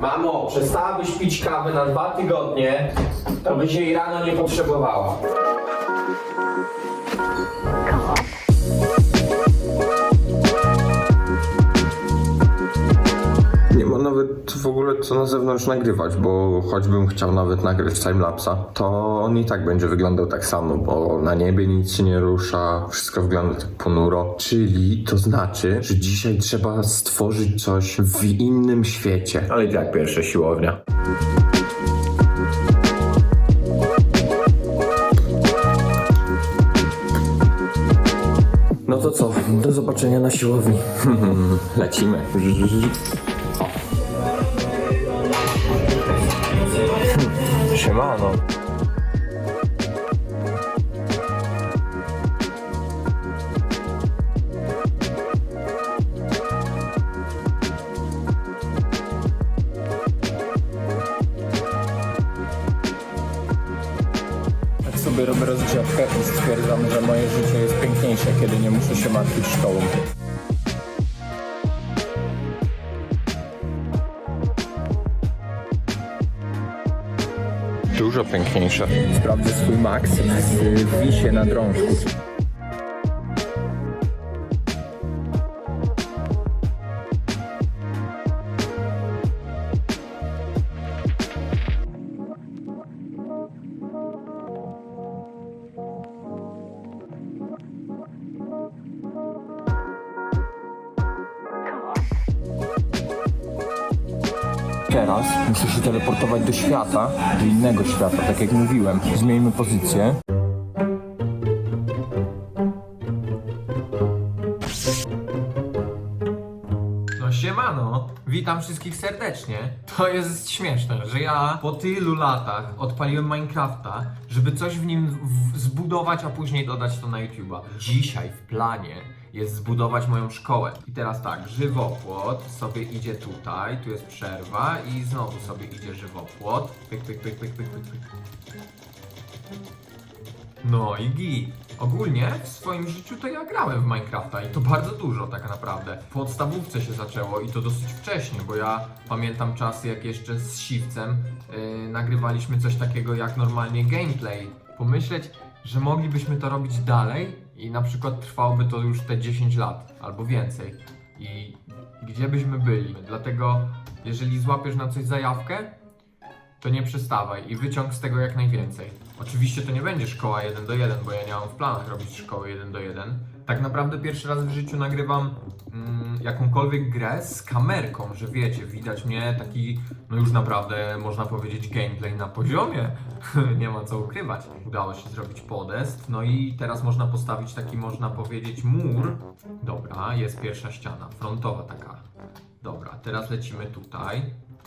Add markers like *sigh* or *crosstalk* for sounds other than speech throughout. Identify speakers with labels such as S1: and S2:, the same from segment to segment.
S1: Mamo, przestałabyś pić kawę na dwa tygodnie, to byś jej rano nie potrzebowała.
S2: W ogóle co na zewnątrz nagrywać, bo choćbym chciał nawet nagrać timelapsa, to on i tak będzie wyglądał tak samo, bo na niebie nic się nie rusza, wszystko wygląda tak ponuro. Czyli to znaczy, że dzisiaj trzeba stworzyć coś w innym świecie. Ale i tak pierwsza siłownia. No to co? Do zobaczenia na siłowni. *laughs* Lecimy. *laughs* Siemano.
S3: Tak sobie robię rozgrzewkę i stwierdzam, że moje życie jest piękniejsze, kiedy nie muszę się martwić szkołą.
S2: Dużo piękniejsze.
S3: Sprawdzę swój max w wisie na drążku. Teraz muszę się teleportować do świata, do innego świata, tak jak mówiłem. Zmieńmy pozycję.
S1: No siemano, witam wszystkich serdecznie. To jest śmieszne, że ja po tylu latach odpaliłem Minecrafta, żeby coś w nim w- zbudować, a później dodać to na YouTube'a. Dzisiaj w planie jest zbudować moją szkołę. I teraz tak, żywopłot sobie idzie tutaj, tu jest przerwa i znowu sobie idzie żywopłot. Pyk, pyk, pyk, pyk, pyk, pyk, pyk. No i git. Ogólnie w swoim życiu to ja grałem w Minecrafta i to bardzo dużo tak naprawdę. W podstawówce się zaczęło i to dosyć wcześnie, bo ja pamiętam czasy jak jeszcze z Siwcem yy, nagrywaliśmy coś takiego jak normalnie gameplay. Pomyśleć, że moglibyśmy to robić dalej i na przykład trwałoby to już te 10 lat albo więcej. I gdzie byśmy byli? Dlatego jeżeli złapiesz na coś zajawkę, to nie przestawaj i wyciąg z tego jak najwięcej. Oczywiście to nie będzie szkoła 1 do 1, bo ja nie mam w planach robić szkoły 1 do 1. Tak naprawdę pierwszy raz w życiu nagrywam mm, jakąkolwiek grę z kamerką, że wiecie, widać mnie taki, no już naprawdę można powiedzieć gameplay na poziomie. *laughs* nie ma co ukrywać. Udało się zrobić podest, no i teraz można postawić taki, można powiedzieć, mur. Dobra, jest pierwsza ściana, frontowa taka. Dobra, teraz lecimy tutaj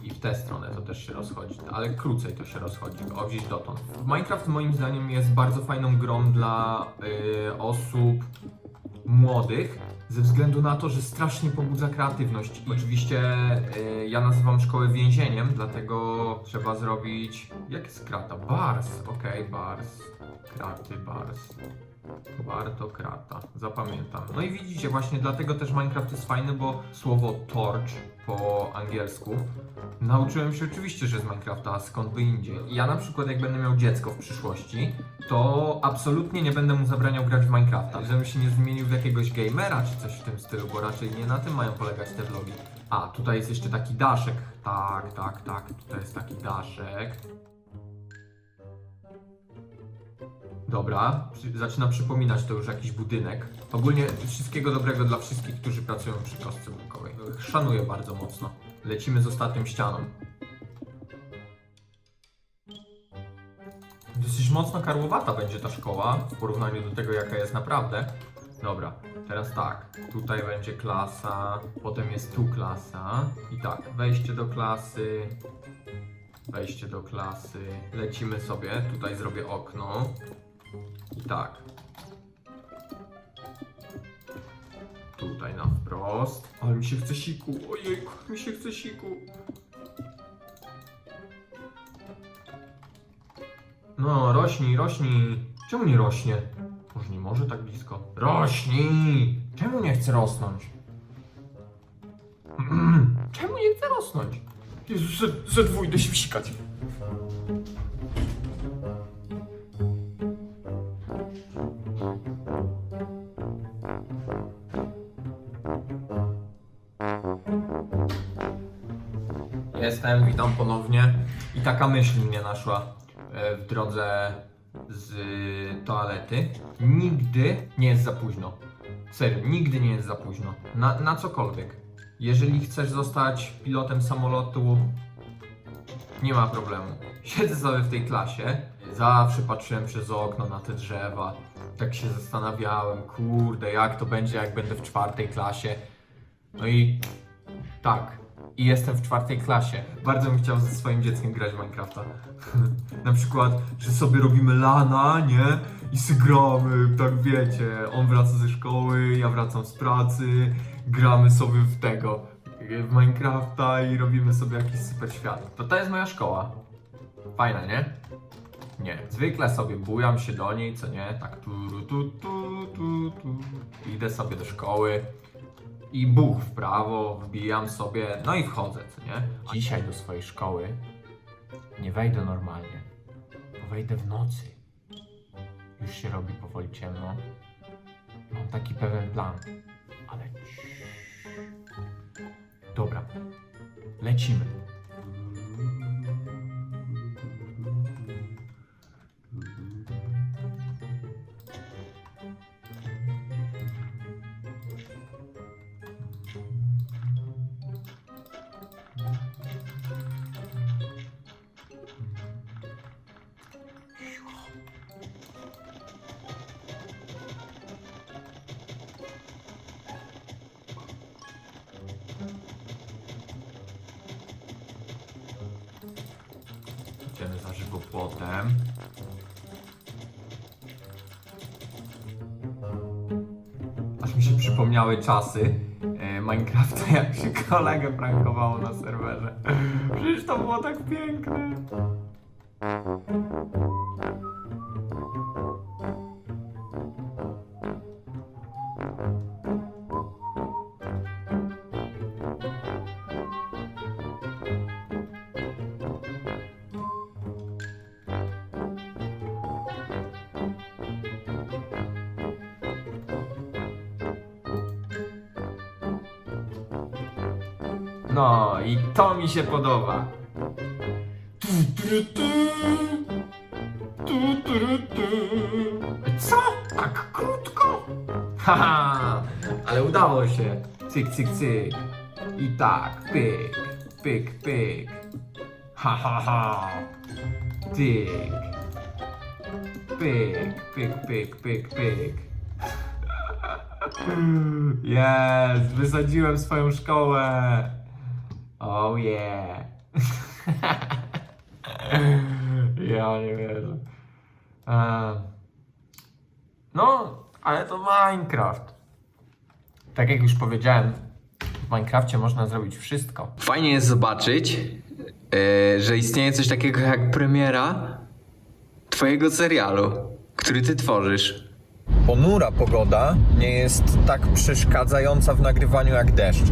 S1: i w tę stronę to też się rozchodzi, ale krócej to się rozchodzi, o gdzieś dotąd. Minecraft moim zdaniem jest bardzo fajną grą dla y, osób młodych, ze względu na to, że strasznie pobudza kreatywność. I oczywiście y, ja nazywam szkołę więzieniem, dlatego trzeba zrobić... Jak jest krata? Bars, okej, bars. Kraty, bars. Warto krata, zapamiętam. No i widzicie, właśnie dlatego też Minecraft jest fajny, bo słowo torch po angielsku nauczyłem się oczywiście, że z Minecrafta, a skąd by indziej. Ja na przykład jak będę miał dziecko w przyszłości, to absolutnie nie będę mu zabraniał grać w Minecrafta. Żebym się nie zmienił w jakiegoś gamera czy coś w tym stylu, bo raczej nie na tym mają polegać te vlogi. A, tutaj jest jeszcze taki daszek. Tak, tak, tak, tutaj jest taki daszek. Dobra, zaczyna przypominać to już jakiś budynek. Ogólnie wszystkiego dobrego dla wszystkich, którzy pracują przy kostce brukowej. Szanuję bardzo mocno. Lecimy z ostatnią ścianą. Dosyć mocno karłowata będzie ta szkoła w porównaniu do tego, jaka jest naprawdę. Dobra, teraz tak. Tutaj będzie klasa, potem jest tu klasa. I tak, wejście do klasy, wejście do klasy. Lecimy sobie, tutaj zrobię okno. I tak. Tutaj na wprost. Ale mi się chce siku. Ojejku, mi się chce siku. No, rośnij, rośnij. Czemu nie rośnie? Może nie może tak blisko. Rośnij! Czemu nie chce rosnąć? *clears throat* Czemu nie chce rosnąć? Jezus, ze, ze dwój idę się wsikać. Witam ponownie. I taka myśl mnie naszła e, w drodze z toalety. Nigdy nie jest za późno. Serio, nigdy nie jest za późno. Na, na cokolwiek. Jeżeli chcesz zostać pilotem samolotu, nie ma problemu. Siedzę sobie w tej klasie. Zawsze patrzyłem przez okno na te drzewa. Tak się zastanawiałem, kurde, jak to będzie, jak będę w czwartej klasie. No i tak. I jestem w czwartej klasie. Bardzo bym chciał ze swoim dzieckiem grać w Minecrafta. *laughs* Na przykład, że sobie robimy lana, nie? I sobie gramy, tak wiecie. On wraca ze szkoły, ja wracam z pracy. Gramy sobie w tego, w Minecrafta i robimy sobie jakiś super świat. To to jest moja szkoła. Fajna, nie? Nie. Zwykle sobie bujam się do niej, co nie? Tak tu, tu, tu, tu, tu. Idę sobie do szkoły i buch w prawo, wbijam sobie, no i wchodzę, co nie? Dzisiaj do swojej szkoły nie wejdę normalnie, bo wejdę w nocy. Już się robi powoli ciemno. Mam taki pewien plan, ale. Dobra, lecimy. Idziemy za żywopłotem. Aż mi się przypomniały czasy e, Minecrafta, *laughs* jak się kolegę prankowało na serwerze. Przecież to było tak piękne. No i to mi się podoba. Co? Tak krótko? Haha, ale udało się. Cyk, cyk, cyk. I tak, pyk, pyk, pyk. Ha, ha, ha. Tyk. Pyk, pyk, pyk, pyk, pyk. *laughs* Jest, wysadziłem swoją szkołę. Oh yeah. *laughs* ja nie wierzę. No, ale to Minecraft. Tak jak już powiedziałem, w Minecrafcie można zrobić wszystko.
S4: Fajnie jest zobaczyć, e, że istnieje coś takiego jak premiera twojego serialu, który ty tworzysz.
S2: Ponura pogoda nie jest tak przeszkadzająca w nagrywaniu jak deszcz.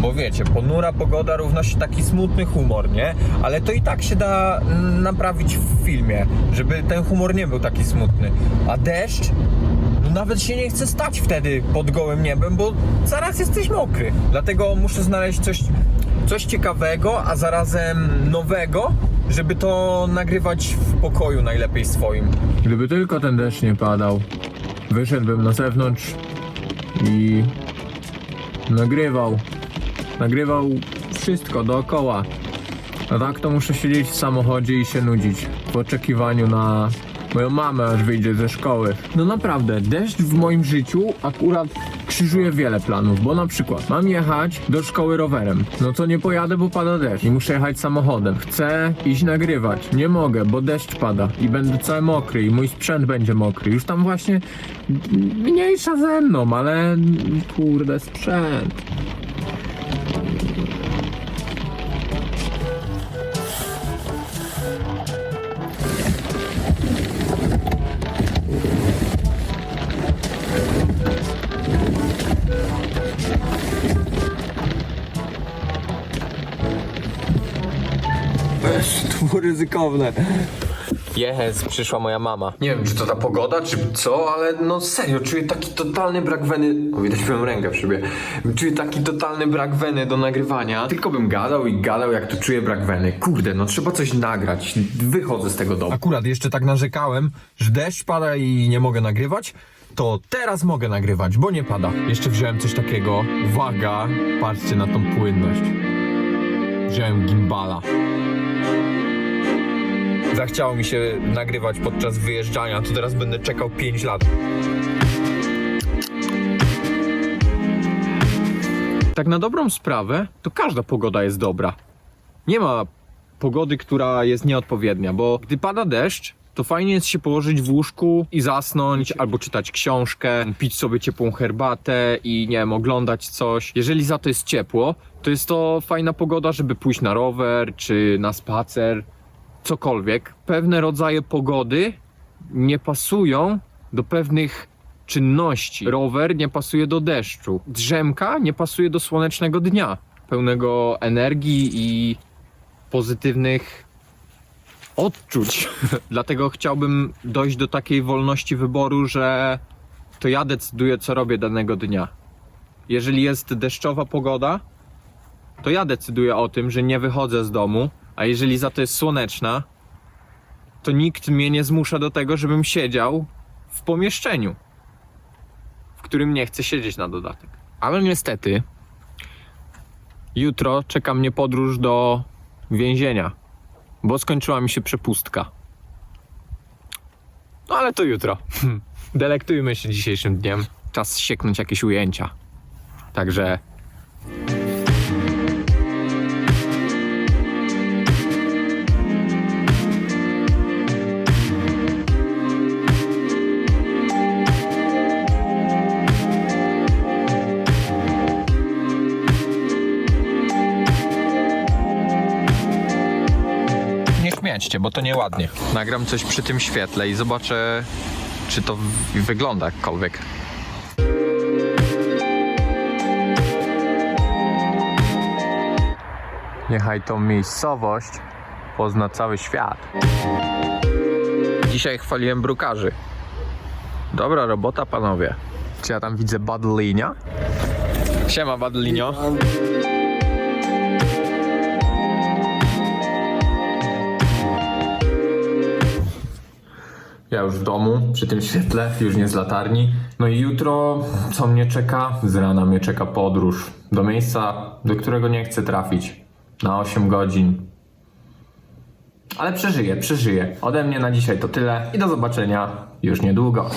S2: Bo wiecie, ponura pogoda równa się taki smutny humor, nie? Ale to i tak się da naprawić w filmie, żeby ten humor nie był taki smutny. A deszcz, no nawet się nie chce stać wtedy pod gołym niebem, bo zaraz jesteś mokry. Dlatego muszę znaleźć coś, coś ciekawego, a zarazem nowego, żeby to nagrywać w pokoju najlepiej swoim.
S3: Gdyby tylko ten deszcz nie padał, wyszedłbym na zewnątrz i nagrywał. Nagrywał wszystko dookoła. A tak to muszę siedzieć w samochodzie i się nudzić w oczekiwaniu na moją mamę, aż wyjdzie ze szkoły. No naprawdę, deszcz w moim życiu akurat krzyżuje wiele planów, bo na przykład mam jechać do szkoły rowerem. No to nie pojadę, bo pada deszcz i muszę jechać samochodem. Chcę iść nagrywać. Nie mogę, bo deszcz pada i będę cały mokry i mój sprzęt będzie mokry. Już tam właśnie mniejsza ze mną, ale kurde sprzęt. Było ryzykowne. Jehes, przyszła moja mama.
S2: Nie wiem, czy to ta pogoda, czy co, ale no serio, czuję taki totalny brak weny. O, widać moją rękę w szybie. Czuję taki totalny brak weny do nagrywania. Tylko bym gadał i gadał, jak tu czuję brak weny. Kurde, no trzeba coś nagrać. Wychodzę z tego domu.
S3: Akurat jeszcze tak narzekałem, że deszcz pada i nie mogę nagrywać. To teraz mogę nagrywać, bo nie pada. Jeszcze wziąłem coś takiego. Uwaga, patrzcie na tą płynność. Wziąłem gimbala. Zachciało mi się nagrywać podczas wyjeżdżania, to teraz będę czekał 5 lat. Tak na dobrą sprawę, to każda pogoda jest dobra. Nie ma pogody, która jest nieodpowiednia, bo gdy pada deszcz, to fajnie jest się położyć w łóżku i zasnąć, albo czytać książkę, pić sobie ciepłą herbatę i nie wiem, oglądać coś. Jeżeli za to jest ciepło, to jest to fajna pogoda, żeby pójść na rower czy na spacer, cokolwiek. Pewne rodzaje pogody nie pasują do pewnych czynności. Rower nie pasuje do deszczu. Drzemka nie pasuje do słonecznego dnia, pełnego energii i pozytywnych odczuć. *laughs* Dlatego chciałbym dojść do takiej wolności wyboru, że to ja decyduję, co robię danego dnia. Jeżeli jest deszczowa pogoda, to ja decyduję o tym, że nie wychodzę z domu, a jeżeli za to jest słoneczna, to nikt mnie nie zmusza do tego, żebym siedział w pomieszczeniu, w którym nie chcę siedzieć na dodatek. Ale niestety, jutro czeka mnie podróż do więzienia, bo skończyła mi się przepustka. No ale to jutro. *laughs* Delektujmy się dzisiejszym dniem. Czas sieknąć jakieś ujęcia. Także bo to nieładnie. Nagram coś przy tym świetle i zobaczę, czy to wygląda jakkolwiek. Niechaj tą miejscowość pozna cały świat. Dzisiaj chwaliłem brukarzy. Dobra robota, panowie. Czy ja tam widzę Badlinia? Siema, Badlinio. Ja już w domu, przy tym świetle, już nie z latarni. No i jutro, co mnie czeka? Z rana mnie czeka podróż do miejsca, do którego nie chcę trafić. Na 8 godzin. Ale przeżyję, przeżyję. Ode mnie na dzisiaj to tyle i do zobaczenia już niedługo.